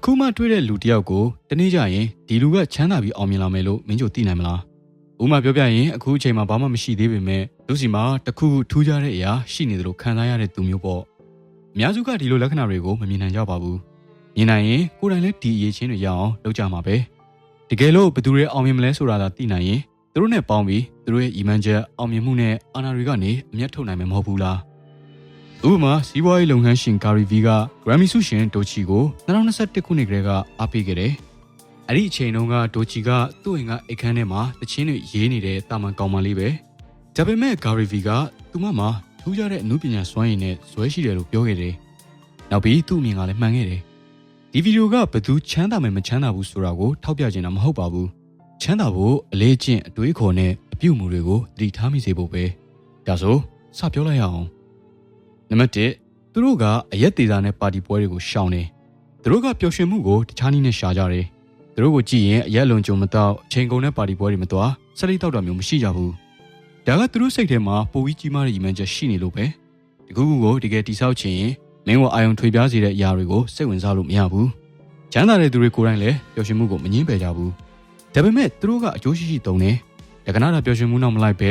အခုမှတွေ့တဲ့လူတစ်ယောက်ကိုတနေ့ကျရင်ဒီလူကချမ်းသာပြီးအောင်မြင်လာမယ်လို့မင်းတို့သိနိုင်မလားဥပမာပြောပြရင်အခုအချိန်မှာဘာမှမရှိသေးပေမဲ့လူစီမှာတစ်ခုခုထူးခြားတဲ့အရာရှိနေတယ်လို့ခံစားရတဲ့သူမျိုးပေါ့အများစုကဒီလိုလက္ခဏာတွေကိုမမြင်နိုင်ကြပါဘူးမြင်နိုင်ရင်ကိုယ်တိုင်လည်းဒီအရေးချင်းတွေရအောင်လုပ်ကြမှာပဲတကယ်လို့ဘယ်သူတွေအောင်မြင်မလဲဆိုတာသာသိနိုင်ရင်သူတို့နဲ့ပေါင်းပြီးသူတို့ရဲ့အီမန်ချက်အောင်မြင်မှုနဲ့အာဏာတွေကနေအမျက်ထုတ်နိုင်မှာမဟုတ်ဘူးလား ဥပမာစီးပွားရေးလုပ်ငန်းရှင်ကာရီဗီက Grammy ဆုရှင်ဒိုချီကို2021ခုနှစ်ကတည်းကအားပေးခဲ့တယ်။အဲ့ဒီအချိန်တုန်းကဒိုချီကသူ့အိမ်ကအိတ်ခမ်းထဲမှာတချင်းတွေရေးနေတဲ့တာမန်ကောင်မလေးပဲ။ဒါပေမဲ့ကာရီဗီကသူ့မမှာထူးခြားတဲ့အမှုပညာစွမ်းရည်နဲ့ဇွဲရှိတယ်လို့ပြောခဲ့တယ်။နောက်ပြီးသူ့အမြင်ကလည်းမှန်ခဲ့တယ်။ဒီဗီဒီယိုကဘယ်သူချမ်းသာမယ်မချမ်းသာဘူးဆိုတာကိုထောက်ပြချင်တာမဟုတ်ပါဘူး။ချမ်းသာဖို့အလေးအကျင့်အတွေးခေါ်နဲ့အပြုအမူတွေကိုသတိထားမိစေဖို့ပဲ။ဒါဆိုစပြောလိုက်ရအောင်။နံ ပါတ်1သူတို့ကအရက်သေးတာနဲ့ပါတီပွဲတွေကိုရှောင်တယ်။သူတို့ကပျော်ရွှင်မှုကိုတခြားနည်းနဲ့ရှာကြတယ်။သူတို့ကိုကြည့်ရင်အရက်လွန်ကြုံမတော့အချိန်ကုန်တဲ့ပါတီပွဲတွေမသွားဆက်လက်တောက်တာမျိုးမရှိကြဘူး။ဒါကသူတို့စိတ်ထဲမှာပိုပြီးကြီးမားတဲ့ရည်မှန်းချက်ရှိနေလို့ပဲ။ဒီခုခုကိုတကယ်တိဆောက်ချင်ရင်မင်းကအာယုံထွေပြားစေတဲ့အရာတွေကိုစိတ်ဝင်စားလို့မရဘူး။ချမ်းသာတဲ့သူတွေကိုယ်တိုင်လည်းပျော်ရွှင်မှုကိုမငြင်းပယ်ကြဘူး။ဒါပေမဲ့သူတို့ကအကျိုးရှိရှိသုံးတယ်။တက္ကနာတာပျော်ရွှင်မှုနောက်မလိုက်ပဲ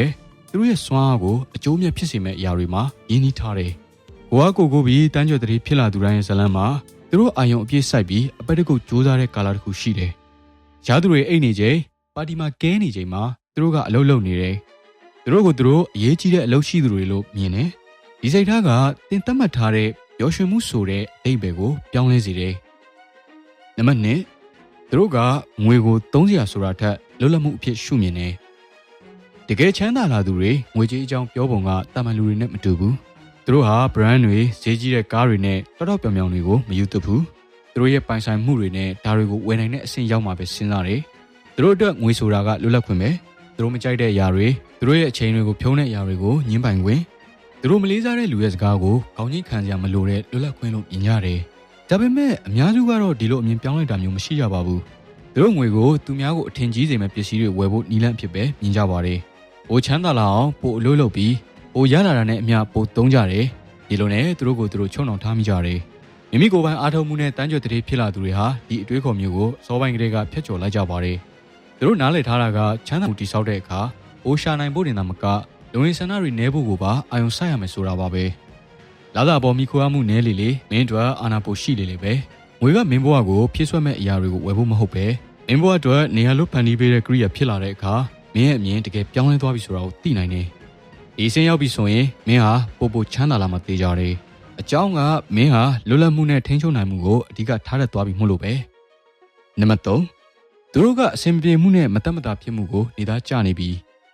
သူတို့ရဲ့စွမ်းအားကိုအကျိုးမြတ်ဖြစ်စေမဲ့အရာတွေမှာရင်းနှီးထားတယ်။ ကိုကကိုကိုပြီးတန်းကျော်တတိဖြစ်လာသူတိုင်းရဲ့ဇလန်းမှာသူတို့အာယုံအပြည့်စိုက်ပြီးအပတ်တကုတ်စူးစမ်းတဲ့ကာလတစ်ခုရှိတယ်။ရားသူတွေအိတ်နေချိန်ပါတီမှာကဲနေချိန်မှာသူတို့ကအလုပ်လုပ်နေတယ်။သူတို့ကိုသူတို့အရေးကြီးတဲ့အလုပ်ရှိသူတွေလို့မြင်တယ်။ဒီစိတ်ထားကတင်သတ်မှတ်ထားတဲ့ရောရွှင်မှုဆိုတဲ့အဓိပ္ပာယ်ကိုပြောင်းလဲစေတယ်။နံပါတ်1သူတို့ကငွေကိုသုံးစရာဆိုတာထက်လွတ်လပ်မှုအဖြစ်ရှုမြင်တယ်။တကယ်ချမ်းသာလာသူတွေငွေကြေးအကြောင်းပြောပုံကတာမန်လူတွေနဲ့မတူဘူး။ သူတို့ဟာ brand တွေဈေးကြီးတဲ့ကားတွေနဲ့တော်တော်ပြောင်ပြောင်တွေကိုမယူသဘူးသူတို့ရဲ့ပိုင်ဆိုင်မှုတွေနဲ့ဒါတွေကိုဝယ်နိုင်တဲ့အဆင့်ရောက်မှပဲစဉ်းစားတယ်သူတို့အတွက်ငွေဆိုတာကလွတ်လပ်ခွင့်ပဲသူတို့မကြိုက်တဲ့အရာတွေသူတို့ရဲ့အချိန်တွေကိုဖြုံးတဲ့အရာတွေကိုညှင်းပိုင်ခွင့်သူတို့မလေးစားတဲ့လူရဲ့စကားကိုခေါင်းချင်းခံစရာမလိုတဲ့လွတ်လပ်ခွင့်လို့မြင်ကြတယ်ဒါပေမဲ့အများစုကတော့ဒီလိုအမြင်ပြောင်းလိုက်တာမျိုးမရှိကြပါဘူးသူတို့ငွေကိုသူများကိုအထင်ကြီးစေမဲ့ပစ္စည်းတွေဝယ်ဖို့နီးလန့်အဖြစ်ပဲမြင်ကြပါတယ်။ပိုချမ်းသာလာအောင်ပိုအလို့လုပ်ပြီး ပိုရလာတာနဲ့အမျှပိုသုံးကြတယ်။ဒီလိုနဲ့သူတို့ကိုသူတို့ချုံအောင်ထားမိကြတယ်။မိမိကိုယ်ပိုင်အားထုတ်မှုနဲ့တန်းကြွတည်းဖြစ်လာသူတွေဟာဒီအတွေးခေါ်မျိုးကိုစောပိုင်းကလေးကဖျက်ချော်လိုက်ကြပါတယ်။သူတို့နားလည်ထားတာကချမ်းသာမှုတိဆောက်တဲ့အခါအိုရှာနိုင်ဖို့တင်တာမကလုံရင်ဆန္ဒတွေနဲဖို့ကိုပါအာယုံဆိုင်ရမယ်ဆိုတာပါပဲ။လာသာပေါ်မိခိုးမှုနဲလေလေမင်းတို့အာနာပိုရှိလေလေပဲ။ငွေကမင်းဘဝကိုဖြည့်ဆွက်မဲ့အရာတွေကိုဝယ်ဖို့မဟုတ်ပဲမင်းဘဝအတွက်နေရာလို့ဖန်တီးပေးတဲ့ကရိယာဖြစ်လာတဲ့အခါမင်းရဲ့အမြင်တကယ်ပြောင်းလဲသွားပြီဆိုတာကိုသိနိုင်တယ်။ ဒီအဆင်းရောက်ပြီဆိုရင်မင်းဟာပိုပိုချမ်းသာလာမှသိကြတယ်။အကြောင်းကမင်းဟာလွတ်လပ်မှုနဲ့ထိန်းချုပ်နိုင်မှုကိုအဓိကထားရသွားပြီမို့လို့ပဲ။နံပါတ်3သူတို့ကအဆင်ပြေမှုနဲ့မတတ်မတာဖြစ်မှုကိုနေသားကြနေပြီ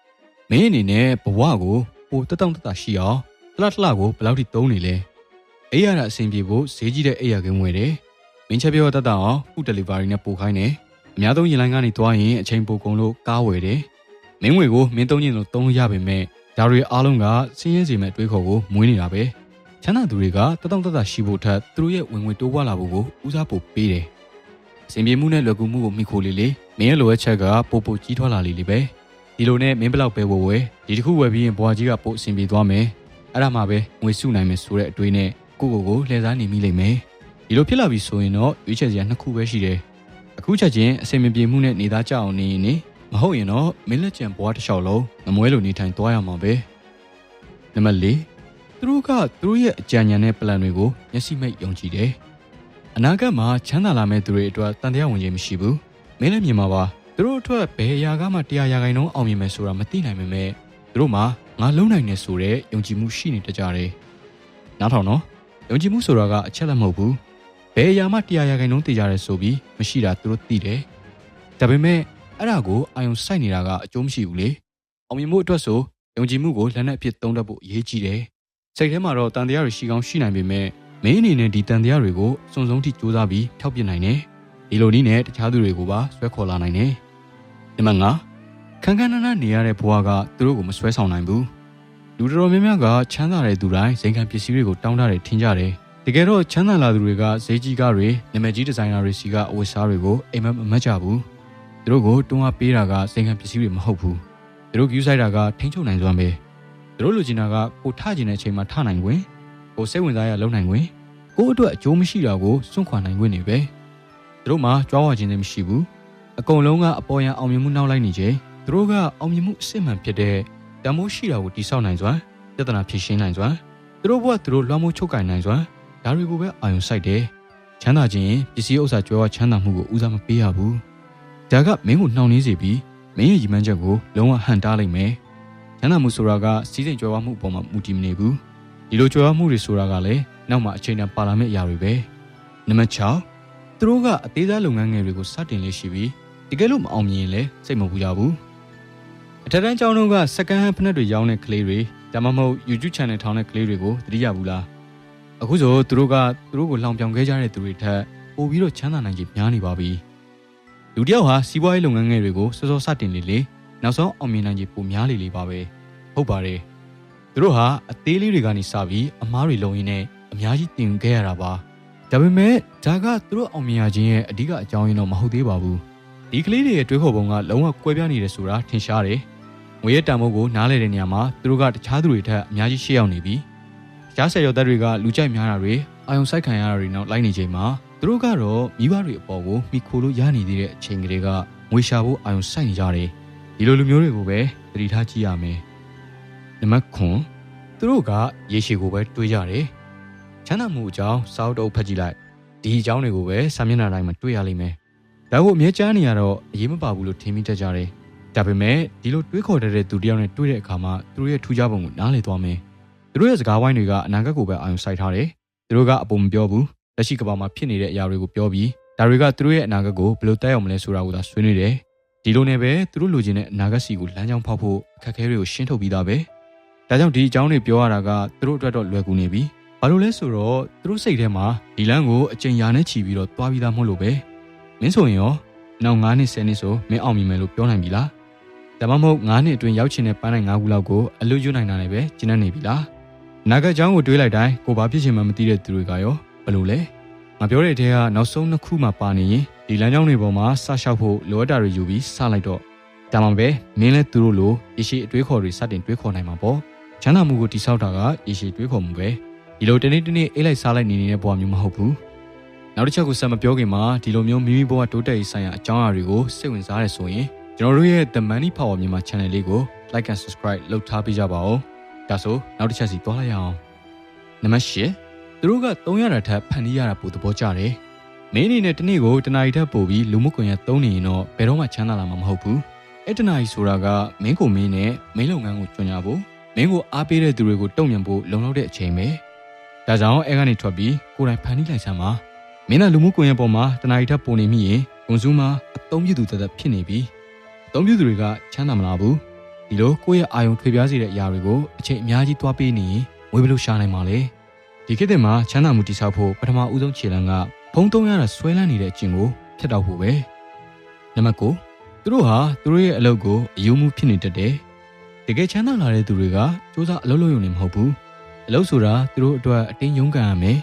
။မင်းအနေနဲ့ဘဝကိုပိုတက်တောင့်တက်တာရှိအောင်တလတ်တလကိုဘယ်လောက်ထိသုံးနေလဲ။အိယာရအဆင်ပြေဖို့ဈေးကြီးတဲ့အိယာကင်းဝယ်တယ်။မင်းချက်ပြောတတ်တာအောင်ဖူဒလီဗာရီနဲ့ပို့ခိုင်းတယ်။အများဆုံးရင်လိုင်းကနေသွားရင်အချိန်ပိုကုန်လို့ကားဝယ်တယ်။မင်းငွေကိုမင်းသုံးရင်လို့သုံးလို့ရပေမဲ့ ဒါတွေအားလုံးကစင်းရဲစီမဲ့တွေးခေါ်ကိုမွေးနေတာပဲ။ချမ်းသာသူတွေကတတောင့်တတရှိဖို့ထက်သူတို့ရဲ့ဝင်ငွေတိုးပွားလာဖို့ကိုဦးစားပိုပေးတယ်။အဆင်ပြေမှုနဲ့လွယ်ကူမှုကိုမိခိုလေလေမင်းရဲ့လိုအပ်ချက်ကပိုပိုကြီးထွားလာလေလေပဲ။ဒီလိုနဲ့မင်းဘလောက်ပဲဝယ်ဝယ်ဒီတစ်ခုဝယ်ပြီးရင်ဘွားကြီးကပိုအဆင်ပြေသွားမယ်။အဲ့ဒါမှပဲငွေစုနိုင်မယ်ဆိုတဲ့အတွေးနဲ့ကိုကိုကိုလှည့်စားနေမိလိမ့်မယ်။ဒီလိုဖြစ်လာပြီဆိုရင်တော့ရွေးချယ်စရာနှစ်ခုပဲရှိတယ်။အခုချက်ချင်းအဆင်မပြေမှုနဲ့နေသားကြအောင်နေရင်နေ မဟုတ်ရင်တော့မင်းလက်ကျန်ဘွားတစ်လျှောက်လုံးမမွဲလို့နေထိုင်သွားရမှာပဲနံပါတ်၄သူတို့ကသူတို့ရဲ့အကြံဉာဏ်နဲ့ plan တွေကိုမျက်စိမိတ်ယုံကြည်တယ်အနာဂတ်မှာချမ်းသာလာမယ့်သူတွေအတွက်တန်တရားဝင်ခြင်းမရှိဘူးမင်းလည်းမြင်မှာပါသူတို့အတွက်ဘယ်အရာကမှတရားရာခိုင်နှုန်းအောင်မြင်မယ်ဆိုတာမသိနိုင်ပေမဲ့သူတို့မှာငါလုံနိုင်တယ်ဆိုတဲ့ယုံကြည်မှုရှိနေတတ်ကြတယ်နောက်ထောင်နော်ယုံကြည်မှုဆိုတာကအချက်လက်မဟုတ်ဘူးဘယ်အရာမှတရားရာခိုင်နှုန်းသိကြရဲဆိုပြီးမရှိတာသူတို့သိတယ်ဒါပေမဲ့ အဲ့ဒါကိုအာယုံစိုက်နေတာကအကျိုးမရှိဘူးလေအောင်မြင်မှုအတွက်ဆိုယုံကြည်မှုကိုလက်နက်အဖြစ်သုံးတတ်ဖို့အရေးကြီးတယ်စိတ်ထဲမှာတော့တန်တရားတွေရှိကောင်းရှိနိုင်ပေမဲ့မင်းအနေနဲ့ဒီတန်တရားတွေကိုစုံစုံထိစူးစမ်းပြီးထောက်ပြနိုင်တယ်ဒီလိုနည်းနဲ့တခြားသူတွေကိုပါဆွဲခေါ်လာနိုင်တယ်နံပါတ်5ခန်းခန်းနားနားနေရတဲ့ဘဝကသူတို့ကိုမဆွဲဆောင်နိုင်ဘူးလူတော်တော်များများကချမ်းသာတဲ့သူတိုင်းဇိမ်ခံပစ္စည်းတွေကိုတောင်းတတယ်ထင်ကြတယ်တကယ်တော့ချမ်းသာလာသူတွေကဈေးကြီးကားတွေနာမည်ကြီးဒီဇိုင်နာတွေစီကအဝတ်စားတွေကိုအိမ်မက်မမတ်ကြဘူး သူတို့ကိုတွန်းအားပေးတာကဇိမ်ခံပစ္စည်းတွေမဟုတ်ဘူးသူတို့ view site တာကထိန်းချုပ်နိုင်စွမ်းပဲသူတို့လူချင်တာကကိုထကျင်တဲ့အချိန်မှာထနိုင်ခွင့်ကိုစိတ်ဝင်စားရလုံနိုင်ခွင့်ကိုအတွက်အကျိုးမရှိတာကိုစွန့်ခွာနိုင်ခွင့်နေပဲသူတို့မှကြွားဝခြင်းလည်းမရှိဘူးအကုန်လုံးကအပေါ်ယံအောင်မြင်မှုနောက်လိုက်နေခြင်းသူတို့ကအောင်မြင်မှုအစစ်မှန်ဖြစ်တဲ့တမိုးရှိတာကိုတိဆောက်နိုင်စွမ်းပြဿနာဖြေရှင်းနိုင်စွမ်းသူတို့ဘဝသူတို့လွှမ်းမိုးချုပ်ကင်နိုင်စွမ်းဒါတွေကိုပဲအာရုံစိုက်တယ်ချမ်းသာခြင်းရင်ပစ္စည်းဥစ္စာကြွယ်ဝချမ်းသာမှုကိုဦးစားမပေးရဘူး ဒါကမင်းကိုနှောင့်နှေးစေပြီးမင်းရဲ့ရည်မှန်းချက်ကိုလုံးဝဟန်တားလိုက်မယ်ချမ်းသာမှုဆိုတာကစီးစိမ်ကြွယ်ဝမှုအပေါ်မှာမူတည်မနေဘူးဒီလိုကြွယ်ဝမှုတွေဆိုတာကလည်းနောက်မှအချိန်တန်ပါလာမယ့်အရာတွေပဲနံပါတ်6သူတို့ကအသေးစားလုပ်ငန်းငယ်တွေကိုစတင်လေးရှိပြီးတကယ်လို့မအောင်မြင်ရင်လည်းစိတ်မပူကြဘူးအထက်တန်းကျောင်းတို့ကစကန်ဟန်ဖက်နက်တွေရောင်းတဲ့ကလေးတွေဒါမှမဟုတ် YouTube channel ထောင်တဲ့ကလေးတွေကိုသတိရဘူးလားအခုဆိုသူတို့ကသူတို့ကိုလောင်ပြောင်ခဲ့ကြတဲ့သူတွေထက်ပိုပြီးတော့ချမ်းသာနိုင်ခြင်းများနေပါပြီ လူတစ်ယောက်ဟာစီးပွားရေးလုပ်ငန်းငယ်တွေကိုစောစောစတင်လေလေနောက်ဆုံးအောင်မြင်နိုင်ခြင်းပိုများလေလေပါပဲဟုတ်ပါတယ်သူတို့ဟာအသေးလေးတွေကနေစပြီးအမားတွေလုံရင်းနဲ့အများကြီးတင်ခဲ့ရတာပါဒါပေမဲ့ဒါကသူတို့အောင်မြင်ရခြင်းရဲ့အဓိကအကြောင်းရင်းတော့မဟုတ်သေးပါဘူးဒီကလေးတွေရဲ့တွေးခေါ်ပုံကလုံးဝကွဲပြားနေတယ်ဆိုတာထင်ရှားတယ်ငွေရဲ့တန်ဖိုးကိုနားလည်တဲ့နေရာမှာသူတို့ကတခြားသူတွေထက်အများကြီးရှေ့ရောက်နေပြီတခြားဆယ်ကျော်သက်တွေကလူကြိုက်များတာတွေအာယုံစိုက်ခံရတာတွေနောက်လိုက်နေချိန်မှာ သူတို့ကတော့မိဘတွေအပေါ်ကိုမိခိုလို့ရနေသေးတဲ့အချိန်ကလေးကငွေရှာဖို့အာယုံစိုက်နေကြတယ်ဒီလိုလူမျိုးတွေကိုပဲသတိထားကြည့်ရမယ်နံပါတ်9သူတို့ကရေရှည်ကိုပဲတွေးကြတယ်ချမ်းသာမှုအကြောင်းစောက်တုပ်ဖတ်ကြည့်လိုက်ဒီအကြောင်းတွေကိုပဲစာမျက်နှာတိုင်းမှာတွေ့ရလိမ့်မယ်ဒါကိုအမြဲကြားနေရတော့အရေးမပါဘူးလို့ထင်မိတတ်ကြတယ်ဒါပေမဲ့ဒီလိုတွေးခေါ်တတ်တဲ့သူတယောက်နဲ့တွေ့တဲ့အခါမှာသူတို့ရဲ့ထူးခြားပုံကိုနားလည်သွားမယ်သူတို့ရဲ့စကားဝိုင်းတွေကအနာဂတ်ကိုပဲအာရုံစိုက်ထားတယ်သူတို့ကအပုံမပြောဘူး လက်ရှိကမ္ဘာမှာဖြစ်နေတဲ့အရာတွေကိုပြောပြီးဒါတွေကသူတို့ရဲ့အနာဂတ်ကိုဘယ်လိုတက်အောင်မလဲဆိုတာကိုသာဆွေးနွေးတယ်ဒီလိုနဲ့ပဲသူတို့လိုချင်တဲ့အနာဂတ်စီကိုလမ်းကြောင်းဖောက်ဖို့အခက်အခဲတွေကိုရှင်းထုတ်ပြီးသားပဲဒါကြောင့်ဒီအကြောင်းတွေပြောရတာကသူတို့အတွက်တော့လွယ်ကူနေပြီဘာလို့လဲဆိုတော့သူတို့စိတ်ထဲမှာဒီလမ်းကိုအကျဉ်းရာနဲ့ချီပြီးတော့တွားပြီးသားမဟုတ်လို့ပဲမင်းဆိုရင်ရောနောက်9နှစ်10နှစ်ဆိုမင်းအောင်မြင်မယ်လို့ပြောနိုင်ပြီလားဒါမှမဟုတ်9နှစ်အတွင်းရောက်ချင်တဲ့ပန်းနိုင်9ခုလောက်ကိုအလွတ်ရွနိုင်တာလည်းပဲကျင်းနေပြီလားအနာဂတ်အကြောင်းကိုတွေးလိုက်တိုင်းကိုဘာဖြစ်ချင်မှမသိတဲ့သူတွေကရော ဘယ်လိုလဲငါပြောတဲ့အထက်ကနောက်ဆုံးနှစ်ခုမှပါနေရင်ဒီလမ်းကြောင်းတွေပေါ်မှာစလျှောက်ဖို့လိုအပ်တာတွေယူပြီးစလိုက်တော့ဒါမှပဲမင်းလဲသူတို့လိုရေရှည်အတွေးခေါ်တွေစတင်တွေးခေါ်နိုင်မှာပေါ့ချမ်းသာမှုကိုတိဆောက်တာကရေရှည်တွေးခေါ်မှုပဲဒီလိုတနေ့တနေ့အိတ်လိုက်စားလိုက်နေနေတဲ့ဘဝမျိုးမဟုတ်ဘူးနောက်တစ်ချက်ကိုဆက်မပြောခင်မှာဒီလိုမျိုးမိမိဘဝတိုးတက်ရေးဆိုင်ရာအကြောင်းအရာတွေကိုစိတ်ဝင်စားရဆိုရင်ကျွန်တော်တို့ရဲ့ The Money Power မြန်မာ Channel လေးကို Like and Subscribe လုပ်ထားပေးကြပါဦးဒါဆိုနောက်တစ်ချက်စီသွားလိုက်ရအောင်နံပါတ်၈ သူတို့က300ထက်ဖန်တီးရတာပိုသဘောကျတယ်မင်းအနေနဲ့တနေ့ကိုတနားရီထက်ပိုပြီးလူမှုကွန်ရက်သုံးနေရင်တော့ဘယ်တော့မှချမ်းသာလာမှာမဟုတ်ဘူးအဲ့တနားရီဆိုတာကမင်းကိုမင်းနဲ့မင်းလုပ်ငန်းကိုကြွညာဖို့မင်းကိုအားပေးတဲ့သူတွေကိုတုံ့ပြန်ဖို့လုံလောက်တဲ့အချိန်ပဲဒါကြောင့်အဲကနေထွက်ပြီးကိုယ်တိုင်ဖန်တီးလိုက်စမ်းပါမင်းကလူမှုကွန်ရက်ပေါ်မှာတနားရီထက်ပိုနေမိရင်ကွန်ဆူမာအသုံးပြုသူတသက်ဖြစ်နေပြီအသုံးပြုသူတွေကချမ်းသာမလာဘူးဒီလိုကိုယ့်ရဲ့အာယုံထွေပြားစေတဲ့အရာတွေကိုအချိန်အများကြီးသွားပေးနေရင်ဝေဘလို့ရှာနိုင်မှာလဲ ဒီခေတ်မှာချမ်းသာမှုတိဆောက်ဖို့ပထမဦးဆုံးခြေလှမ်းကဖုံးသုံးရတာဆွဲလန်းနေတဲ့အကျင့်ကိုဖျက်တော့ဖို့ပဲနံပါတ်9သူတို့ဟာသူတို့ရဲ့အလုပ်ကိုအယူမှုဖြစ်နေတတ်တယ်တကယ်ချမ်းသာလာတဲ့သူတွေကစူးစမ်းအလုပ်လုပ်ရုံနဲ့မဟုတ်ဘူးအလုပ်ဆိုတာသူတို့အတွက်အတင်းရုန်းကန်ရမယ်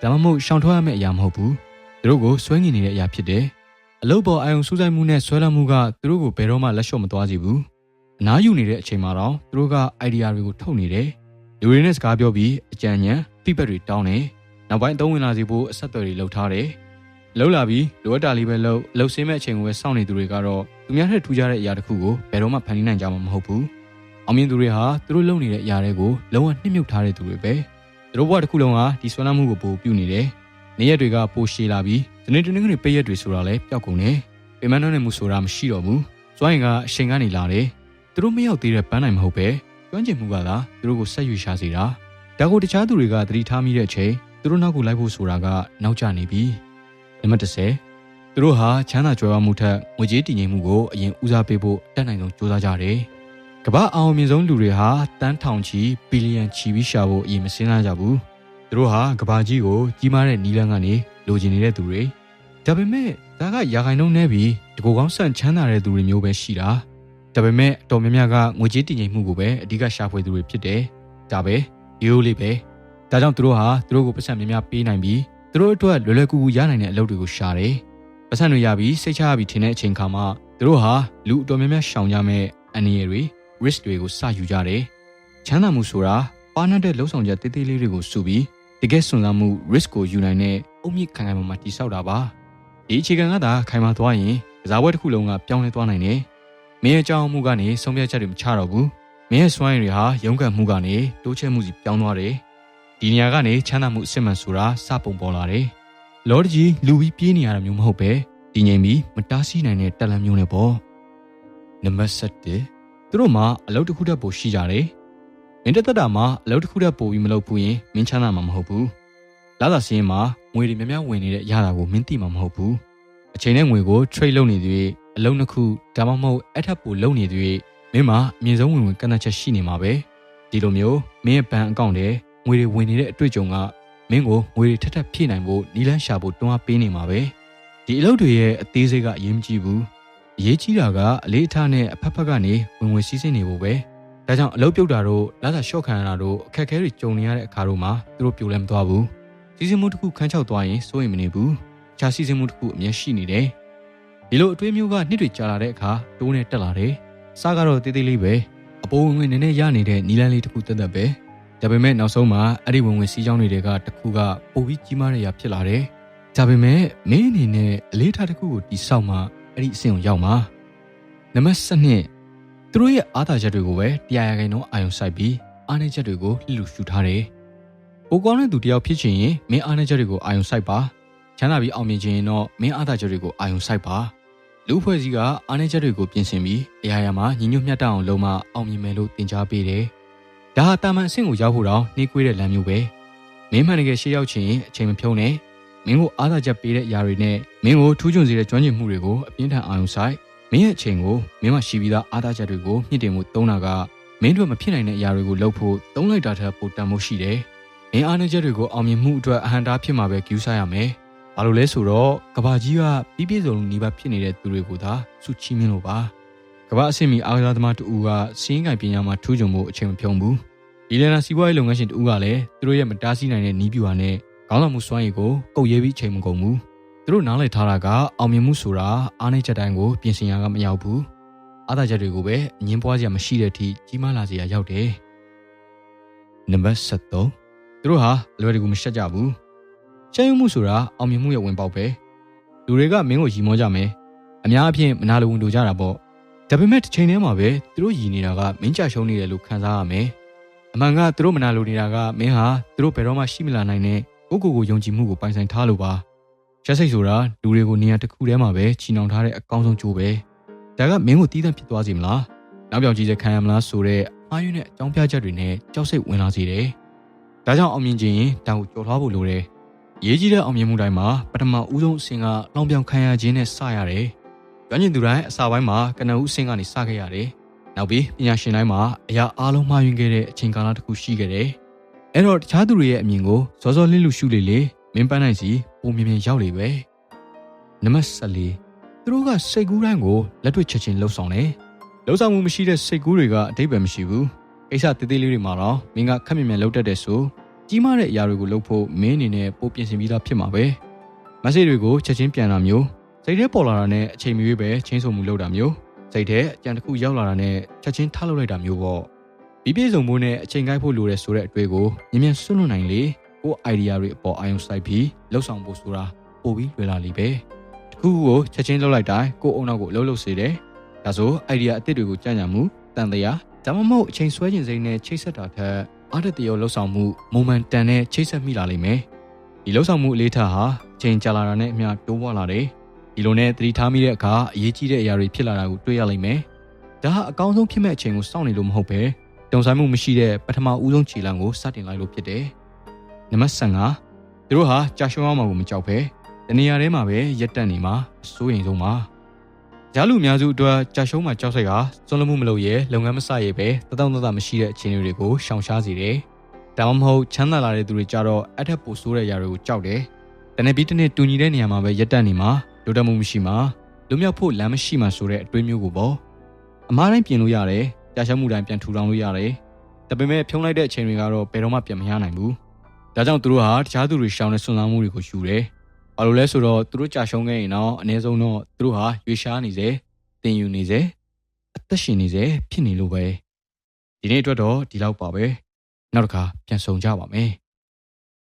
ဒါမှမဟုတ်ရှောင်ထွက်ရမယ့်အရာမဟုတ်ဘူးသူတို့ကိုဆွဲငင်နေတဲ့အရာဖြစ်တယ်အလုပ်ပေါ်အာယုံစူးစိုက်မှုနဲ့ဆွဲလန်းမှုကသူတို့ကိုဘယ်တော့မှလက်လျှော့မသွားစေဘူးအနားယူနေတဲ့အချိန်မှာတော့သူတို့ကအိုင်ဒီယာတွေကိုထုတ်နေတယ်လူတွေနဲ့စကားပြောပြီးအကြံဉာဏ် feedback တွေတောင်းတယ်နောက်ပိုင်းအသုံးဝင်လာစေဖို့အဆက်အသွယ်တွေလုပ်ထားတယ်လှုပ်လာပြီးလိုအပ်တာလေးပဲလှုပ်လှုပ်ဆင်းမဲ့အချိန်ကိုပဲစောင့်နေသူတွေကတော့သူများထက်ထူးခြားတဲ့အရာတစ်ခုကိုဘယ်တော့မှဖန်တီးနိုင်ကြမှာမဟုတ်ဘူးအောင်မြင်သူတွေဟာသူတို့လုပ်နေတဲ့အရာတွေကိုလုံးဝနှိမ့်မြုပ်ထားတဲ့သူတွေပဲသူတို့ဘဝတစ်ခုလုံးဟာဒီဆွမ်းနာမှုကိုပိုပြုနေတယ်နေရက်တွေကပိုရှည်လာပြီးဒီနေ့တနေ့ကနေပိတ်ရက်တွေဆိုတာလည်းပျောက်ကုန်တယ်ပေမန်းနှုံးနေမှုဆိုတာမရှိတော့ဘူးစွမ်းရင်ကအချိန်ကနေလာတယ်သူတို့မရောက်သေးတဲ့ပန်းနိုင်မဟုတ်ပဲကျွမ်းကျင်မှုကသာသူတို့ကိုဆက်ရွေရှာစေတာ ဒါကိုတခြားသူတွေကသတိထားမိတဲ့အချိန်သူတို့နောက်ကိုလိုက်ဖို့ဆိုတာကနောက်ကျနေပြီနံပါတ်30သူတို့ဟာချမ်းသာကြွယ်ဝမှုထက်ငွေကြေးတည်ငြိမ်မှုကိုအရင်ဦးစားပေးဖို့တတ်နိုင်ဆုံးကြိုးစားကြတယ်ကမ္ဘာအောင်မြင်ဆုံးလူတွေဟာတန်းထောင်ချီဘီလီယံချီပြီးရှာဖို့အရင်မစင်းစားကြဘူးသူတို့ဟာကမ္ဘာကြီးကိုကြီးမားတဲ့နီးလန်းကနေလိုချင်နေတဲ့သူတွေဒါပေမဲ့ဒါကရာခိုင်နှုန်းနဲ့ပြီးတကူကောင်းဆန့်ချမ်းသာတဲ့သူတွေမျိုးပဲရှိတာဒါပေမဲ့အတော်များများကငွေကြေးတည်ငြိမ်မှုကိုပဲအဓိကရှာဖွေသူတွေဖြစ်တယ်ဒါပဲ ရိုးရိုးလေးပဲဒါကြောင့်သူတို့ဟာသူတို့ကိုပတ်စံများများပေးနိုင်ပြီးသူတို့အတွက်လွယ်လွယ်ကူကူရနိုင်တဲ့အလုပ်တွေကိုရှာတယ်ပတ်စံတွေရပြီးစိတ်ချရပြီးထင်တဲ့အချိန်ခါမှာသူတို့ဟာလူအတော်များများရှောင်ကြမဲ့အနေရတွေ risk တွေကိုစယူကြတယ်ချမ်းသာမှုဆိုတာပါနတ်တဲ့လှုပ်ဆောင်ချက်တေးသေးလေးတွေကိုစုပြီးတကယ်စွန့်စားမှု risk ကိုယူနိုင်တဲ့အုံမြင့်ခံခံမှမှာတိဆောက်တာပါဒီအခြေခံကသာခိုင်မာသွားရင်ကစားပွဲတစ်ခုလုံးကပြောင်းလဲသွားနိုင်တယ်မင်းရဲ့အကြောင်းမှုကနေဆုံးဖြတ်ချက်တွေမချတော့ဘူးမ င်းရဲ့စွမ်းရည်တွေဟာရုန်းကန်မှုကနေတိုးချဲ့မှုစီပြောင်းသွားတယ်ဒီနေရာကနေချမ်းသာမှုအစစ်မှန်ဆိုတာစပုံပေါ်လာတယ်လော်ဒကြီးလူပြီးပြေးနေရတာမျိုးမဟုတ်ပဲတည်ငြိမ်ပြီးမတားဆီးနိုင်တဲ့တက်လန့်မျိုးနဲ့ပေါ့နံပါတ်7သူတို့မှာအလုပ်တစ်ခုတည်းပိုရှိကြတယ်မင်းတက်တက်တာမှာအလုပ်တစ်ခုတည်းပိုပြီးမလုပ်ဘူးရင်မင်းချမ်းသာမှာမဟုတ်ဘူးလာသာစင်းမှာငွေတွေများများဝင်နေတဲ့အရာတာကိုမင်းသိမှာမဟုတ်ဘူးအချိန်နဲ့ငွေကို trade လုပ်နေသေး၍အလုပ်နှစ်ခုဒါမှမဟုတ်အထက်ပိုလုပ်နေသေး၍ မင်းမှာအမြင့်ဆုံးဝင်ဝင်ကန့်သတ်ချက်ရှိနေမှာပဲဒီလိုမျိုးမင်းရဲ့ဘဏ်အကောင့်ထဲငွေတွေဝင်နေတဲ့အတွေ့အကြုံကမင်းကိုငွေတွေထက်ထက်ဖြည့်နိုင်ဖို့နီလန်းရှာဖို့တွန်းအားပေးနေမှာပဲဒီအလုပ်တွေရဲ့အသေးစိတ်ကအရေးမကြီးဘူးအရေးကြီးတာကအလေးအထားနဲ့အဖက်ဖက်ကနေဝင်ဝင်စီးဆင်းနေဖို့ပဲဒါကြောင့်အလုပ်ပြုတ်တာတို့လာသာရှော့ခံရတာတို့အခက်အခဲတွေကြုံနေရတဲ့အခါတို့မှာသူတို့ပြိုလဲမသွားဘူးစီစဉ်မှုတစ်ခုခန်းချောက်သွားရင်စိုးရိမ်မနေဘူးခြားစီစဉ်မှုတစ်ခုအမြဲရှိနေတယ်ဒီလိုအတွေးမျိုးကနှစ်တွေကြာလာတဲ့အခါတိုးနဲ့တက်လာတယ် စားကတော့တေးသေးလေးပဲအပိုးဝင်ဝင်နည်းနည်းရနေတဲ့နီလန်းလေးတစ်ခုတက်တက်ပဲဒါပေမဲ့နောက်ဆုံးမှာအဲ့ဒီဝင်ဝင်စီးကြောင်းတွေကတစ်ခုကပိုပြီးကြီးမားတဲ့အရာဖြစ်လာတယ်ဒါပေမဲ့မင်းအနေနဲ့အလေးထားတစ်ခုကိုတိဆောက်မှအဲ့ဒီအဆင့်ကိုရောက်မှာနံပါတ်7သူတို့ရဲ့အားသာချက်တွေကိုပဲတရားရခိုင်တော့အာရုံစိုက်ပြီးအားနည်းချက်တွေကိုလှလူရှုထားတယ်။ပိုကောင်းတဲ့သူတယောက်ဖြစ်ချင်ရင်မင်းအားနည်းချက်တွေကိုအာရုံစိုက်ပါ။ချမ်းသာပြီးအောင်မြင်ချင်ရင်တော့မင်းအားသာချက်တွေကိုအာရုံစိုက်ပါ။ လူဖွဲ့စည်းကအားနည်းချက်တွေကိုပြင်ဆင်ပြီးအရာရာမှာညီညွတ်မျှတအောင်လုပ်မှအောင်မြင်မယ်လို့တင် जा ပေးတယ်။ဒါဟာတာမန်အဆင့်ကိုရောက်ဖို့တော့နှေးကွေးတဲ့လမ်းမျိုးပဲ။မင်းမှန်တကယ်ရှေ့ရောက်ချင်အချိန်မဖြုံးနဲ့။မင်းကိုအားသာချက်ပေးတဲ့အရာတွေနဲ့မင်းကိုထူးချွန်စေတဲ့ကျွမ်းကျင်မှုတွေကိုအပြင်းထန်အာရုံစိုက်မင်းရဲ့အချိန်ကိုမင်းမရှိပြီးသားအားသားချက်တွေကိုမြင့်တင်မှုသုံးတာကမင်းတို့မဖြစ်နိုင်တဲ့အရာတွေကိုလုပ်ဖို့သုံးလိုက်တာထက်ပိုတန်ဖို့ရှိတယ်။မင်းအားနည်းချက်တွေကိုအောင်မြင်မှုအတွက်အဟံတားဖြစ်မှာပဲကြူးစားရမယ်။ ဘာလို့လဲဆိုတော့ကဘာကြီးကပြီးပြည့်စုံနီးပါးဖြစ်နေတဲ့သူတွေကိုသာစုချီးမြှင့်လို့ပါ။ကဘာအဆင့်မီအားကစားသမားတူကစီးရင်ကင်ပညာမှာထူးချွန်မှုအချိန်မဖြုံးဘူး။ဒီလနာစီးပွားရေးလုပ်ငန်းရှင်တူကလည်းသူတို့ရဲ့မတားဆီးနိုင်တဲ့နီးပြူဟာနဲ့ခေါင်းဆောင်မှုစွမ်းရည်ကိုကုတ်ရဲပြီးအချိန်မကုန်ဘူး။သူတို့နားလည်ထားတာကအောင်မြင်မှုဆိုတာအားနည်းချက်တိုင်းကိုပြင်ဆင်ရကမရောက်ဘူးအားသာချက်တွေကိုပဲအငင်းပွားစရာမရှိတဲ့အထိကြီးမားလာစေရရောက်တယ်နံပါတ်73သူတို့ဟာအလွယ်တကူမရှက်ကြဘူး ရှက်ရွံ့မှုဆိုတာအောင်မြင်မှုရဲ့ဝင်ပေါက်ပဲလူတွေကမင်းကိုရီမောကြမယ်အများအပြားမနာလိုဝင်တို့ကြတာပေါ့ဒါပေမဲ့တစ်ချိန်တည်းမှာပဲသူတို့ရည်နေတာကမင်းကြရှုံးနေတယ်လို့ခံစားရမယ်အမှန်ကသူတို့မနာလိုနေတာကမင်းဟာသူတို့ဘယ်တော့မှရှိမလာနိုင်တဲ့ကိုကိုကိုယုံကြည်မှုကိုပိုင်ဆိုင်ထားလို့ပါရက်စိတ်ဆိုတာလူတွေကိုနေရာတစ်ခုထဲမှာပဲချီနှောင်ထားတဲ့အကောင်းဆုံးကြိုးပဲဒါကမင်းကိုတီးတန့်ဖြစ်သွားစေမလားနောက်ပြောင်ကြီးစခံရမလားဆိုတဲ့အာရုံနဲ့အကြောင်းပြချက်တွေနဲ့ကြောက်စိတ်ဝင်လာစေတယ်ဒါကြောင့်အောင်မြင်ခြင်းတောင်ကိုကြော်ထားဖို့လိုတယ် ရေးကြီးတဲ့အောင်မြင်မှုတိုင်းမှာပထမဦးဆုံးအဆင့်ကလောင်ပြောင်ခံရခြင်းနဲ့စရတယ်ကျွမ်းကျင်သူတိုင်းအစာပိုင်းမှာကနဦးအဆင့်ကနေစခဲ့ရတယ်နောက်ပြီးပညာရှင်တိုင်းမှာအရာအလုံးမှားယွင်းခဲ့တဲ့အချိန်ကာလတစ်ခုရှိခဲ့တယ်အဲ့တော့တခြားသူတွေရဲ့အမြင်ကိုစောစောလင်းလူရှုလေလေမင်းပန်းနိုင်စီပုံမြင်မြင်ရောက်လေပဲနံပါတ်14သူတို့ကစိတ်ကူးတိုင်းကိုလက်တွေ့ချက်ချင်းလှုပ်ဆောင်တယ်လှုပ်ဆောင်မှုမရှိတဲ့စိတ်ကူးတွေကအတိတ်ပဲမရှိဘူးကိစ္စတေးသေးလေးတွေမှာတော့မင်းကခက်မြင်မြင်လှုပ်တတ်တဲ့ဆို ကြီးမားတဲ့အရာတွေကိုလှုပ်ဖို့မင်းအနေနဲ့ပိုပြင်ဆင်ပြီးသားဖြစ်မှာပဲမဆေ့တွေကိုချက်ချင်းပြန်လာမျိုးစိတ်ထဲပေါ်လာတာနဲ့အချိန်မရွေးပဲချင်းဆုံမှုလုပ်တာမျိုးစိတ်ထဲအကြံတစ်ခုရောက်လာတာနဲ့ချက်ချင်းထားလုပ်လိုက်တာမျိုးပေါ့ပြီးပြည့်စုံမှုနဲ့အချိန်ကိုက်ဖို့လိုတဲ့ဆိုတဲ့အတွေ့ကိုမြင်မြန်ဆွလွတ်နိုင်လေကို idea တွေအပေါ်အာရုံစိုက်ပြီးလှုပ်ဆောင်ဖို့ဆိုတာပိုပြီးလွယ်လာလိမ့်ပဲတခုခုကိုချက်ချင်းလှုပ်လိုက်တိုင်းကိုအုံနောက်ကိုလှုပ်လှုပ်စေတယ်ဒါဆို idea အသစ်တွေကိုကြံ့ကြံ့မှုတန်တရားဒါမှမဟုတ်အချိန်ဆွဲခြင်းစိမ့်နဲ့ချိတ်ဆက်တာထက် အားတတရောလှုပ်ဆောင်မှု momentum နဲ့ချိတ်ဆက်မိလာလိမ့်မယ်ဒီလှုပ်ဆောင်မှုအလေးထားဟာချိန်ကြာလာတာနဲ့အမျှတိုးပွားလာတယ်ဒီလိုနဲ့သတိထားမိတဲ့အခါအရေးကြီးတဲ့အရာတွေဖြစ်လာတာကိုတွေ့ရလိမ့်မယ်ဒါဟာအကောင်းဆုံးဖြစ်မဲ့အချိန်ကိုစောင့်နေလို့မဟုတ်ပဲတုံဆိုင်မှုမရှိတဲ့ပထမဦးဆုံးခြေလှမ်းကိုစတင်လိုက်လို့ဖြစ်တယ်နံပါတ်15သူတို့ဟာကြာရှုံးအောင်မှာကိုမကြောက်ပဲတနေရာထဲမှာပဲရက်တက်နေမှာအစိုးရင်ဆုံးပါ ကြားလူအများစုအတွက်ကြာရှုံးမှာကြောက်စိတ်ဟာစွန့်လွတ်မှုမလုပ်ရဲလုပ်ငန်းမစရဲပဲတတောင့်တတမရှိတဲ့အခြေအနေတွေကိုရှောင်ရှားစေတယ်။ဒါမှမဟုတ်ချမ်းသာလာတဲ့သူတွေကြတော့အထက်ပိုဆိုးတဲ့ຢာတွေကိုကြောက်တယ်။တနေ့ပြီးတစ်နေ့တူညီတဲ့နေရာမှာပဲရက်တက်နေမှာလိုတတ်မှုမရှိမှာလူမြောက်ဖို့လမ်းမရှိမှာဆိုတဲ့အတွေးမျိုးကိုပေါ့။အမားတိုင်းပြင်လို့ရတယ်။ကြာရှုံးမှုတိုင်းပြန်ထူထောင်လို့ရတယ်။ဒါပေမဲ့ဖြုံးလိုက်တဲ့အချိန်တွေကတော့ဘယ်တော့မှပြန်မရနိုင်ဘူး။ဒါကြောင့်သူတို့ဟာတခြားသူတွေရှောင်တဲ့ဆွမ်းစားမှုတွေကိုယူတယ်။ ဘာလို့လဲဆိုတော့သူတို့ကြာရှုံးခဲ့ရင်တော့အနည်းဆုံးတော့သူတို့ဟာရွေရှားနေစေတင်ယူနေစေအသက်ရှင်နေစေဖြစ်နေလို့ပဲဒီနေ့အတွက်တော့ဒီလောက်ပါပဲနောက်တစ်ခါပြန်ဆောင်ကြပါမယ်